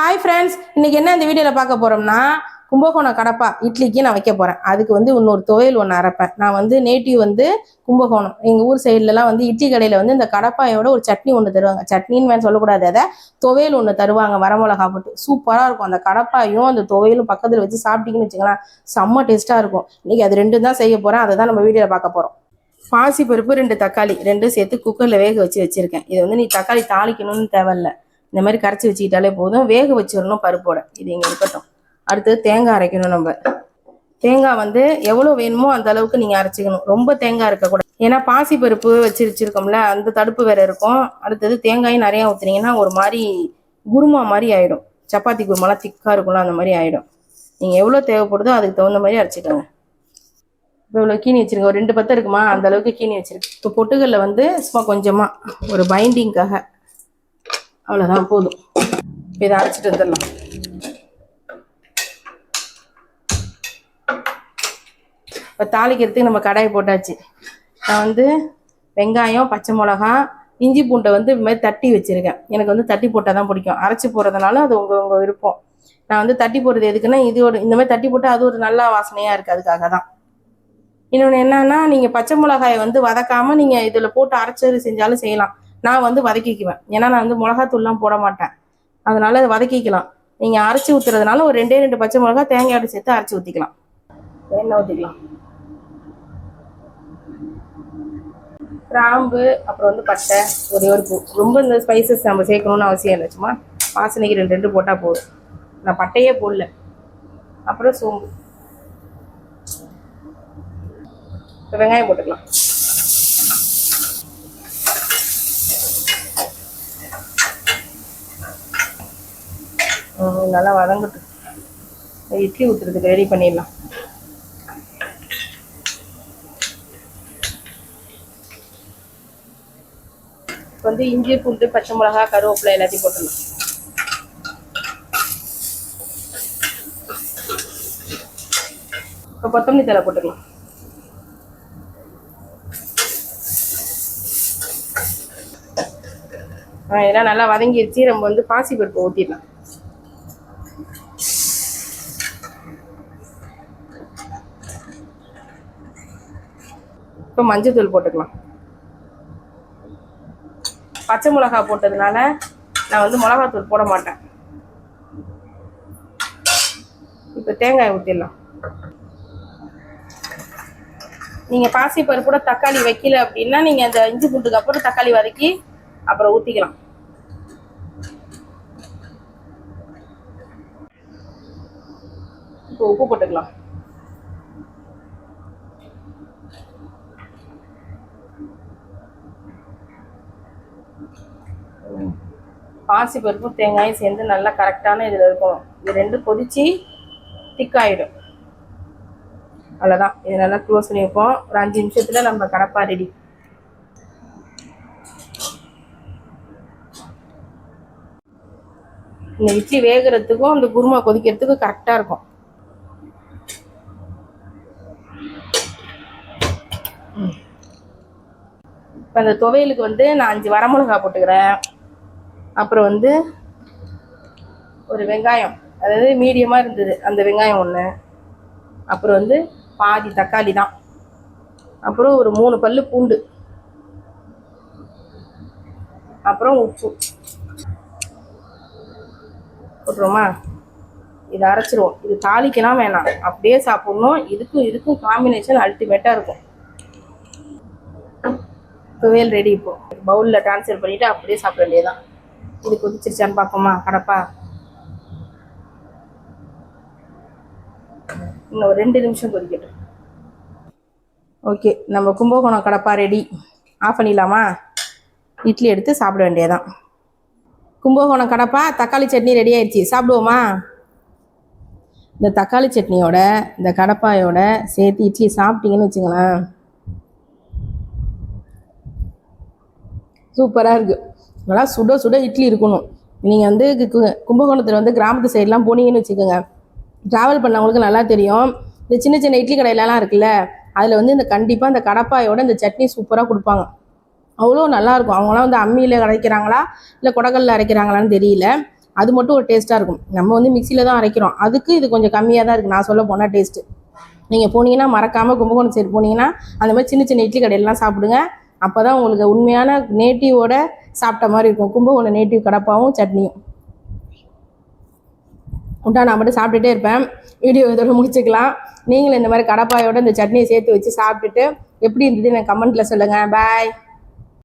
Hi friends இன்னைக்கு என்ன இந்த வீடியோவில் பார்க்க போறோம்னா கும்பகோணம் கடப்பா இட்லிக்கு நான் வைக்க போறேன். அதுக்கு வந்து இன்னொரு துவையல் ஒன்று அரைப்பேன். நான் வந்து நேட்டிவ் வந்து கும்பகோணம். எங்கள் ஊர் சைட்லலாம் வந்து இட்லி கடையில் வந்து இந்த கடப்பாயோட ஒரு சட்னி ஒன்று தருவாங்க. சட்னின்னு வேணும் சொல்லக்கூடாது. அதை துவையல் ஒன்று தருவாங்க வரமிளகா போட்டு. சூப்பராக இருக்கும். அந்த கடப்பாயும் அந்த துவையலும் பக்கத்தில் வச்சு சாப்பிட்டீங்கன்னு வச்சுக்கலாம் செம்ம டேஸ்ட்டாக இருக்கும். இன்றைக்கி அது ரெண்டும் தான் செய்ய போகிறேன் அதை தான் நம்ம வீடியோவில் பார்க்க போகிறோம் பாசி பருப்பு ரெண்டு தக்காளி ரெண்டும் சேர்த்து குக்கரில் வேக வச்சு வச்சுருக்கேன். இது வந்து நீ தக்காளி தாளிக்கணும்னு தேவையில்ல. இந்த மாதிரி கரைச்சி வச்சுக்கிட்டாலே போதும். வேக வச்சிடணும் பருப்போட. இது இங்கே இருக்கட்டும். அடுத்து தேங்காய் அரைக்கணும் நம்ம. தேங்காய் வந்து எவ்வளோ வேணுமோ அந்த அளவுக்கு நீங்கள் அரைச்சிக்கணும். ரொம்ப தேங்காய் இருக்கக்கூடாது ஏன்னா பாசி பருப்பு வச்சு வச்சுருக்கோம்ல அந்த தடுப்பு வேறு இருக்கும். அடுத்தது தேங்காயும் நிறையா ஊற்றுனீங்கன்னா ஒரு மாதிரி குருமா மாதிரி ஆயிடும். சப்பாத்தி குருமாலாம் திக்காக இருக்கும்ல அந்த மாதிரி ஆயிடும். நீங்கள் எவ்வளோ தேவைப்படுதோ அதுக்கு தகுந்த மாதிரி அரைச்சிக்கோங்க. இப்போ இவ்வளோ கீனி வச்சிருங்க ஒரு ரெண்டு பத்தம் இருக்குமா? அந்த அளவுக்கு கீனி வச்சிருக்கு இப்போ பொட்டுகளில் வந்து சும்மா கொஞ்சமாக ஒரு பைண்டிங்காக அவ்வளோதான் போதும். இப்போ இதை அரைச்சிட்டு வந்துடலாம். இப்போ தாளிக்கிறதுக்கு நம்ம கடாயை போட்டாச்சு. நான் வந்து வெங்காயம் பச்சை மிளகா இஞ்சி பூண்டை வந்து இது மாதிரி தட்டி வச்சுருக்கேன். எனக்கு வந்து தட்டி போட்டால் தான் பிடிக்கும். அரைச்சி போடுறதுனால அது உங்கள் உங்கள் விருப்பம். நான் வந்து தட்டி போடுறது எதுக்குன்னா இது ஒரு இந்த மாதிரி தட்டி போட்டால் அது ஒரு நல்ல வாசனையாக இருக்குது அதுக்காக தான். இன்னொன்று என்னன்னா நீங்கள் பச்சை மிளகாயை வந்து வதக்காமல் நீங்கள் இதில் போட்டு அரைச்சது செஞ்சாலும் செய்யலாம். நான் வந்து வதக்கிக்குவேன். ஏன்னா நான் வந்து மிளகாத்தூள்லாம் போட மாட்டேன். அதனால அதை வதக்கிக்கலாம். நீங்கள் அரைச்சி ஊற்றுறதுனால ஒரு ரெண்டே ரெண்டு பச்சை மிளகா தேங்காயோட சேர்த்து அரைச்சி ஊற்றிக்கலாம் எண்ணெய் ஊற்றிக்கலாம் கிராம்பு அப்புறம் வந்து பட்டை ஒரே ஒரு பூ. ரொம்ப இந்த ஸ்பைசஸ் நம்ம சேர்க்கணும்னு அவசியம் இல்லை சும்மா வாசனைக்கு ரெண்டு ரெண்டு போட்டால் போதும். நான் பட்டையே போடல. அப்புறம் சோம்பு. வெங்காயம் போட்டுக்கலாம். நல்லா வதங்கட்டும். இட்லி ஊற்றுறதுக்கு ரெடி பண்ணிடலாம். இப்போ வந்து இஞ்சி பூண்டு பச்சை மிளகா கருவேப்பிலை எல்லாத்தையும் போட்டுடலாம். இப்போ கொத்தமல்லி தலை போட்டுக்கலாம் ஆ, இதெல்லாம் நல்லா வதங்கிடுச்சு நம்ம வந்து பாசி பருப்பு ஊற்றிடலாம் இப்போ மஞ்சத்தூள் போட்டுக்கலாம். பச்சை மிளகா போட்டதுனால நான் வந்து மிளகாத்தூள் போட மாட்டேன். இப்போ தேங்காய் ஊற்றிடலாம் நீங்கள் பாசி பருப்பு கூட தக்காளி வைக்கல அப்படின்னா நீங்கள் அந்த இஞ்சி பூண்டுக்கு அப்புறம் தக்காளி வதக்கி அப்புறம் ஊற்றிக்கலாம் இப்போ உப்பு போட்டுக்கலாம். பாசி பருப்பு தேங்காயும் சேர்ந்து நல்லா கரெக்டான இதில் இருக்கணும். இது ரெண்டும் கொதிச்சு திக்காயிடும். அவ்வளோதான் இது நல்லா க்ளோஸ் பண்ணி வைப்போம். ஒரு அஞ்சு நிமிஷத்தில் நம்ம கடப்பா ரெடி இந்த இட்லி வேகிறதுக்கும் அந்த குருமா கொதிக்கிறதுக்கும் கரெக்டாக இருக்கும். இப்போ அந்த துவையலுக்கு வந்து நான் அஞ்சு வரமிளகா போட்டுக்கிறேன். அப்புறம் வந்து ஒரு வெங்காயம். அதாவது மீடியமாக இருந்தது. அந்த வெங்காயம் ஒன்று அப்புறம் வந்து பாதி தக்காளி தான். அப்புறம் ஒரு மூணு பல் பூண்டு. அப்புறம் உப்பு. போட்டுருவோமா? இதை அரைச்சிருவோம். இது தாளிக்கலாம் வேணாம். அப்படியே சாப்பிட்ணும். இதுக்கும் இதுக்கும் காம்பினேஷன் அல்டிமேட்டாக இருக்கும். துவையல் ரெடி இப்போ. பவுலில் ட்ரான்ஸ்ஃபர் பண்ணிவிட்டு அப்படியே சாப்பிட வேண்டியதான் இது கொதிச்சிருச்சான்னு பார்ப்போமா கடப்பா? இன்னும் ஒரு ரெண்டு நிமிஷம் கொதிக்கட்டும். ஓகே நம்ம கும்பகோணம் கடப்பா ரெடி ஆஃப் பண்ணிடலாமா? இட்லி எடுத்து சாப்பிட வேண்டியதான் கும்பகோணம் கடப்பா தக்காளி சட்னி ரெடி ஆயிடுச்சு. சாப்பிடுவோமா? இந்த தக்காளி சட்னியோட இந்த கடப்பாயோட சேர்த்து இட்லி சாப்பிட்டீங்கன்னு வச்சுங்களேன் சூப்பராக இருக்குது நல்லா சுட சுட இட்லி இருக்கணும். நீங்கள் வந்து கும்பகோணத்தில் வந்து கிராமத்து சைட்லாம் போனீங்கன்னு வச்சுக்கோங்க. ட்ராவல் பண்ணவங்களுக்கு நல்லா தெரியும். இந்த சின்ன சின்ன இட்லி கடையிலலாம் இருக்குல்ல அதில் வந்து இந்த கண்டிப்பாக இந்த கடப்பாயோட இந்த சட்னி சூப்பராக கொடுப்பாங்க. அவ்வளோ நல்லாயிருக்கும் அவங்களாம் வந்து அம்மியில் அரைக்கிறாங்களா இல்லை குடக்கல்ல அரைக்கிறாங்களான்னு தெரியல. அது மட்டும் ஒரு டேஸ்ட்டாக இருக்கும். நம்ம வந்து மிக்சியில் தான் அரைக்கிறோம். அதுக்கு இது கொஞ்சம் கம்மியாக தான் இருக்குது நான் சொல்ல போனால் டேஸ்ட்டு நீங்கள் போனீங்கன்னா மறக்காமல் கும்பகோணம் சைடு போனீங்கன்னா அந்த மாதிரி சின்ன சின்ன இட்லி கடையிலலாம் சாப்பிடுங்க. அப்போ தான் உங்களுக்கு உண்மையான நேட்டிவோட சாப்பிட்ட மாதிரி இருக்கும். கும்பகோணம் நேட்டிவ் கடப்பாவும் சட்னியும். உண்டா நான் மட்டும் சாப்பிட்டுட்டே இருப்பேன். வீடியோ இதோட முடிச்சுக்கலாம். நீங்களும் இந்த மாதிரி கடப்பாயோட இந்த சட்னியை சேர்த்து வச்சு சாப்பிட்டுட்டு எப்படி இருந்தது எனக்கு கமெண்ட்டில் சொல்லுங்கள் பாய்